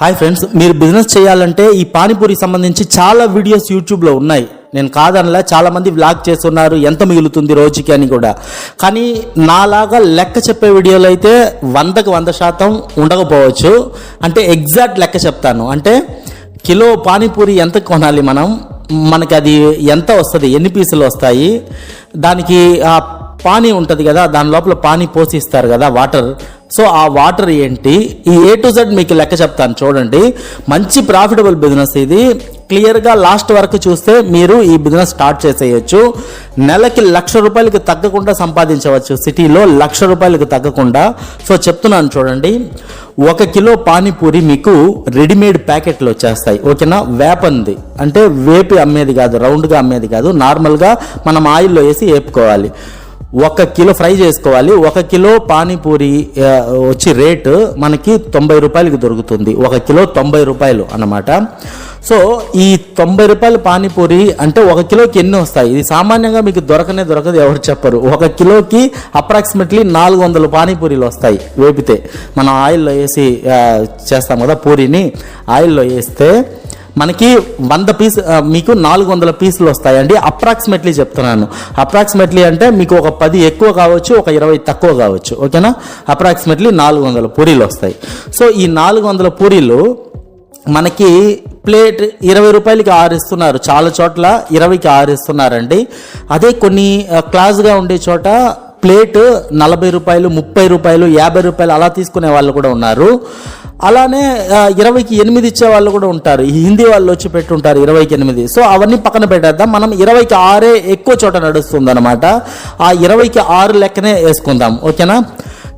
Hi friends మీరు business చేయాలంటే ఈ పానీపూరి సంబంధించి చాలా వీడియోస్ యూట్యూబ్లో ఉన్నాయి. నేను కాదనలా చాలా మంది వ్లాగ్ చేస్తున్నారు ఎంత మిగులుతుంది రోజుకి అని కూడా. కానీ నాలాగా లెక్క చెప్పే వీడియోలు అయితే వందకు వంద శాతం ఉండకపోవచ్చు. అంటే ఎగ్జాక్ట్ లెక్క చెప్తాను. అంటే కిలో పానీపూరి ఎంత కొనాలి మనం? మనకి అది ఎంత వస్తుంది? ఎన్ని పీసులు వస్తాయి? దానికి ఆ పానీ ఉంటుంది కదా దాని లోపల పానీ పోసి ఇస్తారు కదా వాటర్ సో ఆ వాటర్ ఏంటి? ఈ ఏ టు జెడ్ మీకు లెక్క చెప్తాను చూడండి. మంచి ప్రాఫిటబుల్ బిజినెస్ ఇది. క్లియర్గా లాస్ట్ వరకు చూస్తే మీరు ఈ బిజినెస్ స్టార్ట్ చేసేయచ్చు. నెలకి లక్ష రూపాయలకి తగ్గకుండా సంపాదించవచ్చు. సిటీలో లక్ష రూపాయలకు తగ్గకుండా. సో చెప్తున్నాను చూడండి. ఒక కిలో పానీపూరి మీకు రెడీమేడ్ ప్యాకెట్లు వచ్చేస్తాయి. ఓకేనా? వేపంది. అంటే వేపి అమ్మేది కాదు రౌండ్గా అమ్మేది కాదు. నార్మల్గా మనం ఆయిల్లో వేసి వేపుకోవాలి. ఒక కిలో ఫ్రై చేసుకోవాలి. ఒక కిలో పానీపూరి వచ్చి రేటు మనకి తొంభై రూపాయలకి దొరుకుతుంది. ఒక కిలో తొంభై రూపాయలు అన్నమాట. సో ఈ తొంభై రూపాయల పానీపూరి అంటే ఒక కిలోకి ఎన్ని వస్తాయి? ఇది సామాన్యంగా మీకు దొరకనే దొరకదు ఎవరు చెప్పరు. ఒక కిలోకి అప్రాక్సిమేట్లీ నాలుగు వందల పానీపూరీలు వస్తాయి వేపితే. మనం ఆయిల్లో వేసి చేస్తాం కదా పూరిని. ఆయిల్లో వేస్తే మనకి వంద పీస్ మీకు నాలుగు వందల పీసులు వస్తాయండి. అప్రాక్సిమేట్లీ చెప్తున్నాను. అప్రాక్సిమేట్లీ అంటే మీకు ఒక పది ఎక్కువ కావచ్చు ఒక ఇరవై తక్కువ కావచ్చు. ఓకేనా? అప్రాక్సిమేట్లీ నాలుగు వందల పూరీలు వస్తాయి. సో ఈ నాలుగు వందల పూరీలు మనకి ప్లేట్ ఇరవై రూపాయలకి ఆరు ఇస్తున్నారు చాలా చోట్ల ఇరవైకి ఆరు ఇస్తున్నారండి అదే కొన్ని క్లాస్గా ఉండే చోట ప్లేట్ నలభై రూపాయలు ముప్పై రూపాయలు యాభై రూపాయలు అలా తీసుకునే వాళ్ళు కూడా ఉన్నారు. అలానే ఇరవైకి ఎనిమిది ఇచ్చే వాళ్ళు కూడా ఉంటారు. ఈ హిందీ వాళ్ళు వచ్చి పెట్టుంటారు ఇరవైకి ఎనిమిది. సో అవన్నీ పక్కన పెట్టేద్దాం. మనం ఇరవైకి ఆరే ఎక్కువ చోట నడుస్తుంది అనమాట ఆ ఇరవైకి ఆరు లెక్కనే వేసుకుందాం. ఓకేనా?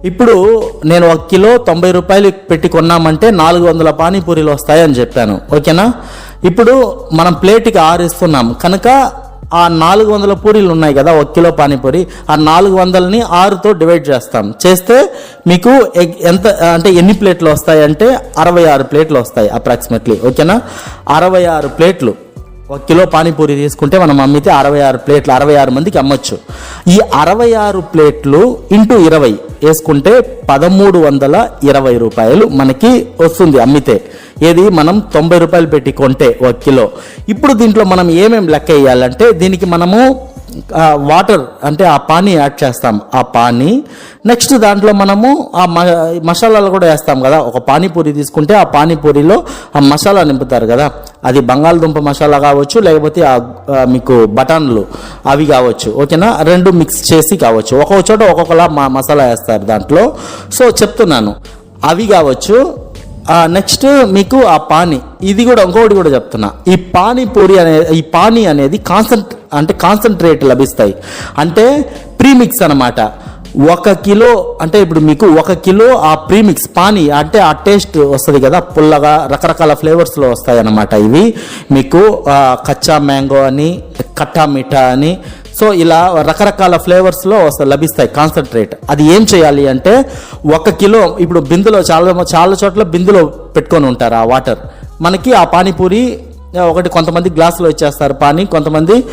ఇప్పుడు నేను ఒక కిలో తొంభై రూపాయలు పెట్టి కొన్నామంటే నాలుగు వందల పానీపూరీలు వస్తాయని చెప్పాను. ఓకేనా? ఇప్పుడు మనం ప్లేట్కి ఆరు ఇస్తున్నాం కనుక ఆ నాలుగు వందల పూరీలు ఉన్నాయి కదా ఒక కిలో పానీపూరి. ఆ నాలుగు వందలని ఆరుతో డివైడ్ చేస్తాం. చేస్తే మీకు ఎగ్- ఎంత అంటే ఎన్ని ప్లేట్లు వస్తాయి అంటే అరవై ఆరు ప్లేట్లు వస్తాయి అప్రాక్సిమేట్లీ ఓకేనా? అరవై ఆరు ప్లేట్లు. ఒక కిలో పానీపూరి తీసుకుంటే మనం అమ్మితే అరవై ఆరు ప్లేట్లు అరవై ఆరు మందికి అమ్మొచ్చు. ఈ అరవై ఆరు ప్లేట్లు ఇంటూ ఇరవై వేసుకుంటే పదమూడు వందల ఇరవై రూపాయలు మనకి వస్తుంది అమ్మితే. ఏది? మనం తొంభై రూపాయలు పెట్టి కొంటే ఒక కిలో. ఇప్పుడు దీంట్లో మనం ఏమేమి లెక్క వేయాలంటే దీనికి మనము వాటర్ అంటే ఆ పానీ యాడ్ చేస్తాం. ఆ పానీ. నెక్స్ట్ దాంట్లో మనము ఆ మ మసాలాలు కూడా వేస్తాం కదా. ఒక పానీపూరి తీసుకుంటే ఆ పానీపూరిలో ఆ మసాలా నింపుతారు కదా. అది బంగాళదుంప మసాలా కావచ్చు లేకపోతే మీకు బటాన్లు అవి కావచ్చు ఓకేనా? రెండు మిక్స్ చేసి కావచ్చు. ఒక్కొక్క చోట ఒక్కొక్కలా మా మసాలా వేస్తారు దాంట్లో. సో చెప్తున్నాను. అవి కావచ్చు. నెక్స్ట్ మీకు ఆ పానీ. ఇది కూడా ఇంకొకటి కూడా చెప్తున్నా. ఈ పానీపూరి అనే ఈ పానీ అనేది కాన్సన్ అంటే కాన్సన్ట్రేట్ లభిస్తాయి. అంటే ప్రీమిక్స్ అన్నమాట. ఒక కిలో అంటే ఇప్పుడు మీకు ఒక కిలో ఆ ప్రీమిక్స్ పానీ అంటే ఆ టేస్ట్ వస్తుంది కదా పుల్లగా రకరకాల ఫ్లేవర్స్లో వస్తాయి అన్నమాట ఇవి. మీకు కచ్చా మ్యాంగో అని కట్టా మిఠా అని సో ఇలా రకరకాల ఫ్లేవర్స్లో వస్తాయి లభిస్తాయి కాన్సన్ట్రేట్ అది ఏం చేయాలి అంటే ఒక కిలో ఇప్పుడు బిందులో చాలా చాలా చోట్ల బిందులో పెట్టుకొని ఉంటారు ఆ వాటర్ మనకి ఆ పానీపూరి ఒకటి కొంతమంది గ్లాసులో ఇచ్చేస్తారు పానీ కొంతమంది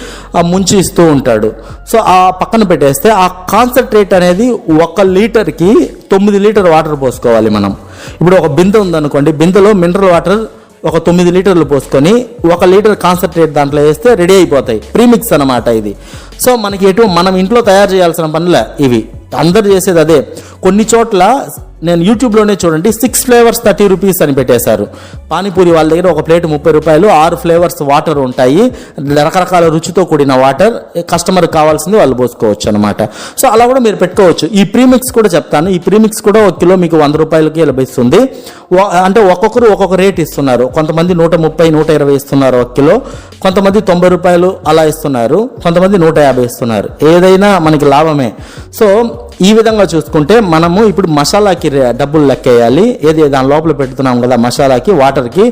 ముంచి ఇస్తూ ఉంటాడు. సో ఆ పక్కన పెట్టేస్తే ఆ కాన్సన్ట్రేట్ అనేది ఒక లీటర్కి తొమ్మిది లీటర్ వాటర్ పోసుకోవాలి మనం. ఇప్పుడు ఒక బిందె ఉందనుకోండి బిందెలో మినరల్ వాటర్ ఒక తొమ్మిది లీటర్లు పోసుకొని ఒక లీటర్ కాన్సన్ట్రేట్ దాంట్లో వేస్తే రెడీ అయిపోతాయి. ప్రీమిక్స్ అన్నమాట ఇది. సో మనకి ఎటు మనం ఇంట్లో తయారు చేయాల్సిన పనులే ఇవి. అందరు చేసేది అదే. కొన్ని చోట్ల నేను యూట్యూబ్లోనే చూడండి సిక్స్ ఫ్లేవర్స్ థర్టీ రూపీస్ అని పెట్టేశారు. పానీపూరి వాళ్ళ దగ్గర ఒక ప్లేట్ ముప్పై రూపాయలు ఆరు ఫ్లేవర్స్ వాటర్ ఉంటాయి. రకరకాల రుచితో కూడిన వాటర్ కస్టమర్ కావాల్సింది వాళ్ళు పోసుకోవచ్చు అనమాట సో అలా కూడా మీరు పెట్టుకోవచ్చు. ఈ ప్రీమిక్స్ కూడా చెప్తాను. ఈ ప్రీమిక్స్ కూడా ఒక కిలో మీకు వంద రూపాయలకి లభిస్తుంది. అంటే ఒక్కొక్కరు ఒక్కొక్క రేట్ ఇస్తున్నారు. కొంతమంది నూట ముప్పై నూట ఇరవై ఇస్తున్నారు ఒక కిలో. కొంతమంది తొంభై రూపాయలు అలా ఇస్తున్నారు. కొంతమంది నూట యాభై ఇస్తున్నారు. ఏదైనా మనకి లాభమే. సో ఈ విధంగా చూసుకుంటే మనము ఇప్పుడు మసాలాకి డబ్బులు లెక్కేయాలి. ఏది దాని లోపల పెడుతున్నాం కదా మసాలాకి వాటర్కి.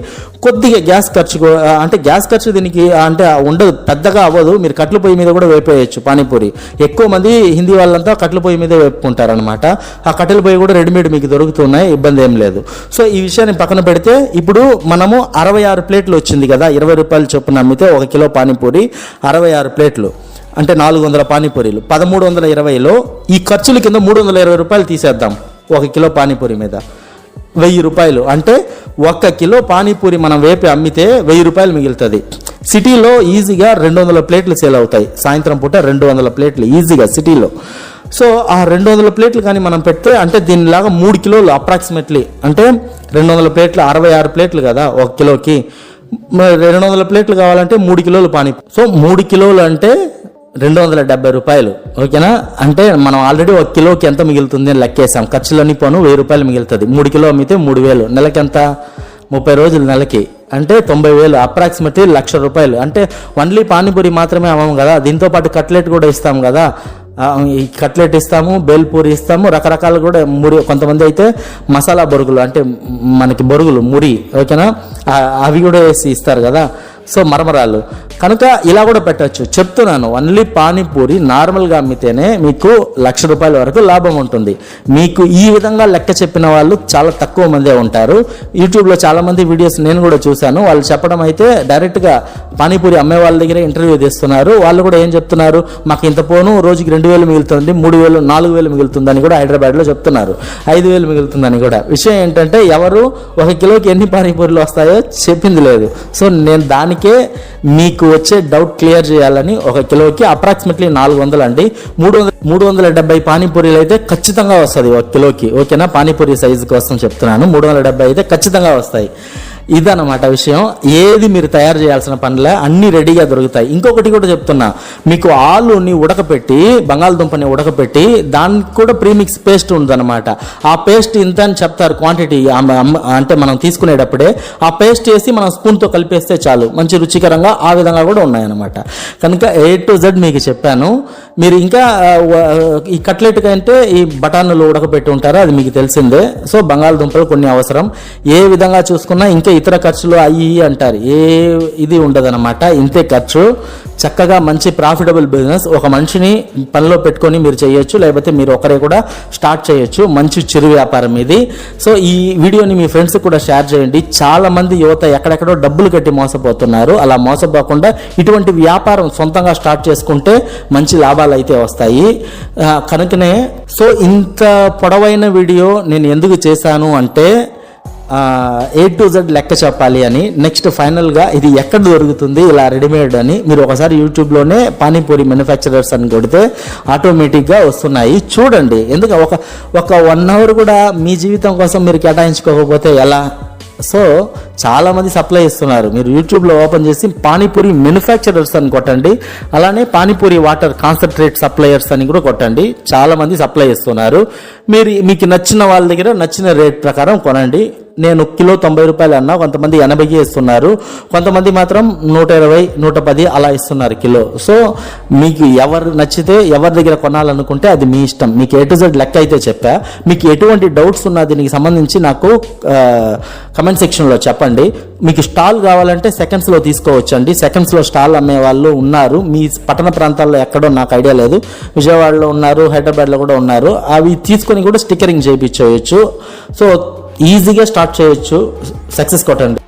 కొద్దిగా గ్యాస్ ఖర్చు అంటే గ్యాస్ ఖర్చు దీనికి అంటే ఉండదు. పెద్దగా అవ్వదు. మీరు కట్ల పొయ్యి మీద కూడా వేపేయచ్చు పానీపూరి. ఎక్కువ మంది హిందీ వాళ్ళంతా కట్ల పొయ్యి మీద వేపుకుంటారనమాట ఆ కట్టెల పొయ్యి కూడా రెడీమేడ్ మీకు దొరుకుతున్నాయి. ఇబ్బంది ఏం లేదు. సో ఈ విషయాన్ని పక్కన పెడితే ఇప్పుడు మనము అరవై ఆరు ప్లేట్లు వచ్చింది కదా. ఇరవై రూపాయలు చొప్పున అమ్మితే ఒక కిలో పానీపూరి అరవై ఆరు ప్లేట్లు. అంటే నాలుగు వందల పానీపూరీలు. పదమూడు వందల ఇరవైలో ఈ ఖర్చుల కింద మూడు వందల ఇరవై రూపాయలు తీసేద్దాం ఒక కిలో పానీపూరి మీద. వెయ్యి రూపాయలు. అంటే ఒక్క కిలో పానీపూరి మనం వేపి అమ్మితే వెయ్యి రూపాయలు మిగులుతుంది. సిటీలో ఈజీగా రెండు వందల ప్లేట్లు సేల్ అవుతాయి. సాయంత్రం పూట రెండు వందల ప్లేట్లు ఈజీగా సిటీలో. సో ఆ రెండు వందల ప్లేట్లు కానీ మనం పెడితే అంటే దీనిలాగా మూడు కిలోలు అప్రాక్సిమేట్లీ. అంటే రెండు వందల ప్లేట్లు అరవై ఆరు ప్లేట్లు కదా ఒక కిలోకి. మరి రెండు వందల ప్లేట్లు కావాలంటే మూడు కిలోలు పానీ సో మూడు కిలోలు అంటే రెండు వందల డెబ్బై రూపాయలు. ఓకేనా? అంటే మనం ఆల్రెడీ ఒక కిలోకి ఎంత మిగులుతుంది అని లెక్కేసాం. ఖర్చులన్నీ పోను వెయ్యి రూపాయలు మిగులుతుంది. మూడు కిలో అమ్మితే మూడు వేలు. నెలకి ఎంత? ముప్పై రోజులు నెలకి. అంటే తొంభై వేలు అప్రాక్సిమేట్లీ లక్ష రూపాయలు. అంటే ఓన్లీ పానీపూరి మాత్రమే అమ్మము కదా. దీంతో పాటు కట్లెట్ కూడా ఇస్తాం కదా. ఈ కట్లెట్ ఇస్తాము బేల్పూరి ఇస్తాము. రకరకాలు కూడా మురి కొంతమంది అయితే మసాలా బొరుగులు అంటే మనకి బొరుగులు మురి ఓకేనా? అవి కూడా వేసి ఇస్తారు కదా. సో మరమరాలు కనుక ఇలా కూడా పెట్టచ్చు. చెప్తున్నాను ఓన్లీ పానీపూరి నార్మల్గా అమ్మితేనే మీకు లక్ష రూపాయల వరకు లాభం ఉంటుంది. మీకు ఈ విధంగా లెక్క చెప్పిన వాళ్ళు చాలా తక్కువ మందే ఉంటారు. యూట్యూబ్లో చాలామంది వీడియోస్ నేను కూడా చూశాను. వాళ్ళు చెప్పడం అయితే డైరెక్ట్గా పానీపూరి అమ్మే వాళ్ళ దగ్గర ఇంటర్వ్యూ తీస్తున్నారు. వాళ్ళు కూడా ఏం చెప్తున్నారు? మాకు ఇంత పోను రోజుకి రెండు వేలు మిగులుతుంది మూడు వేలు నాలుగు వేలు మిగులుతుందని కూడా హైదరాబాద్లో చెప్తున్నారు. ఐదు వేలు మిగులుతుందని కూడా. విషయం ఏంటంటే ఎవరు ఒక కిలోకి ఎన్ని పానీపూరీలు వస్తాయో చెప్పింది లేదు. సో నేను దానికే మీకు వచ్చే డౌట్ క్లియర్ చేయాలని ఒక కిలోకి అప్రాక్సిమేట్లీ నాలుగు వందలు అండి. మూడు వందల మూడు వందల డెబ్బై పానీపూరీలు అయితే ఖచ్చితంగా వస్తుంది ఒక కిలోకి. ఓకేనా? పానీపూరి సైజు కోసం చెప్తున్నాను. మూడు వందల డెబ్బై అయితే ఖచ్చితంగా వస్తాయి. ఇదన్నమాట విషయం. ఏది మీరు తయారు చేయాల్సిన పనులే అన్ని రెడీగా దొరుకుతాయి. ఇంకొకటి కూడా చెప్తున్నా. మీకు ఆలుని ఉడకపెట్టి బంగాళదుంపని ఉడకపెట్టి దానికి కూడా ప్రీమిక్స్ పేస్ట్ ఉందన్నమాట. ఆ పేస్ట్ ఇంత అని చెప్తారు క్వాంటిటీ. అంటే మనం తీసుకునేటప్పుడే ఆ పేస్ట్ వేసి మనం స్పూన్తో కలిపేస్తే చాలు. మంచి రుచికరంగా ఆ విధంగా కూడా ఉన్నాయన్నమాట. కనుక ఏ టు జెడ్ మీకు చెప్పాను. మీరు ఇంకా ఈ కట్లెట్ కంటే ఈ బఠానీలు ఉడకపెట్టి ఉంటారో అది మీకు తెలిసిందే. సో బంగాళదుంపలు కొన్ని అవసరం. ఏ విధంగా చూసుకున్నా ఇంకా ఇతర ఖర్చులు అయ్యి అంటారు. ఏ ఇది ఉండదన్నమాట. ఇంతే ఖర్చు. చక్కగా మంచి ప్రాఫిటబుల్ బిజినెస్ ఒక మనిషిని పనిలో పెట్టుకొని మీరు చేయొచ్చు లేకపోతే మీరు ఒకరే కూడా స్టార్ట్ చేయొచ్చు. మంచి చిరు వ్యాపారం ఇది. సో ఈ వీడియోని మీ ఫ్రెండ్స్ కూడా షేర్ చేయండి. చాలా మంది యువత ఎక్కడెక్కడో డబ్బులు కట్టి మోసపోతున్నారు. అలా మోసపోకుండా ఇటువంటి వ్యాపారం సొంతంగా స్టార్ట్ చేసుకుంటే మంచి లాభాలు అయితే వస్తాయి. కనుకనే సో ఇంత పొడవైన వీడియో నేను ఎందుకు చేశాను అంటే ఏ టు జెడ్ లెక్క చెప్పాలి అని. నెక్స్ట్ ఫైనల్గా ఇది ఎక్కడ దొరుకుతుంది ఇలా రెడీమేడ్ అని మీరు ఒకసారి యూట్యూబ్లోనే పానీపూరి మ్యానుఫ్యాక్చరర్స్ అని కొడితే ఆటోమేటిక్గా వస్తున్నాయి. చూడండి ఎందుకు ఒక ఒక వన్ అవర్ కూడా మీ జీవితం కోసం మీరు కేటాయించుకోకపోతే ఎలా? సో చాలామంది సప్లై ఇస్తున్నారు. మీరు యూట్యూబ్లో ఓపెన్ చేసి పానీపూరి మ్యానుఫ్యాక్చరర్స్ అని కొట్టండి అలానే పానీపూరి వాటర్ కాన్సన్ట్రేట్ సప్లయర్స్ అని కూడా కొట్టండి. చాలామంది సప్లై ఇస్తున్నారు. మీరు మీకు నచ్చిన వాళ్ళ దగ్గర నచ్చిన రేట్ ప్రకారం కొనండి. నేను కిలో తొంభై రూపాయలు అన్నా కొంతమంది ఎనభైకి ఇస్తున్నారు. కొంతమంది మాత్రం నూట ఇరవై నూట పది అలా ఇస్తున్నారు కిలో. సో మీకు ఎవరు నచ్చితే ఎవరి దగ్గర కొనాలనుకుంటే అది మీ ఇష్టం. మీకు ఏ టు జెడ్ లెక్క అయితే చెప్పా మీకు ఎటువంటి డౌట్స్ ఉన్నా దీనికి సంబంధించి నాకు కమెంట్ సెక్షన్లో చెప్పండి. మీకు స్టాల్ కావాలంటే సెకండ్స్లో తీసుకోవచ్చు అండి సెకండ్స్లో స్టాల్ అమ్మే వాళ్ళు ఉన్నారు. మీ పట్టణ ప్రాంతాల్లో ఎక్కడో నాకు ఐడియా లేదు. విజయవాడలో ఉన్నారు హైదరాబాద్లో కూడా ఉన్నారు. అవి తీసుకొని కూడా స్టిక్కరింగ్ చేయించవచ్చు. సో ఈజీగా స్టార్ట్ చేయొచ్చు సక్సెస్ కొట్టండి.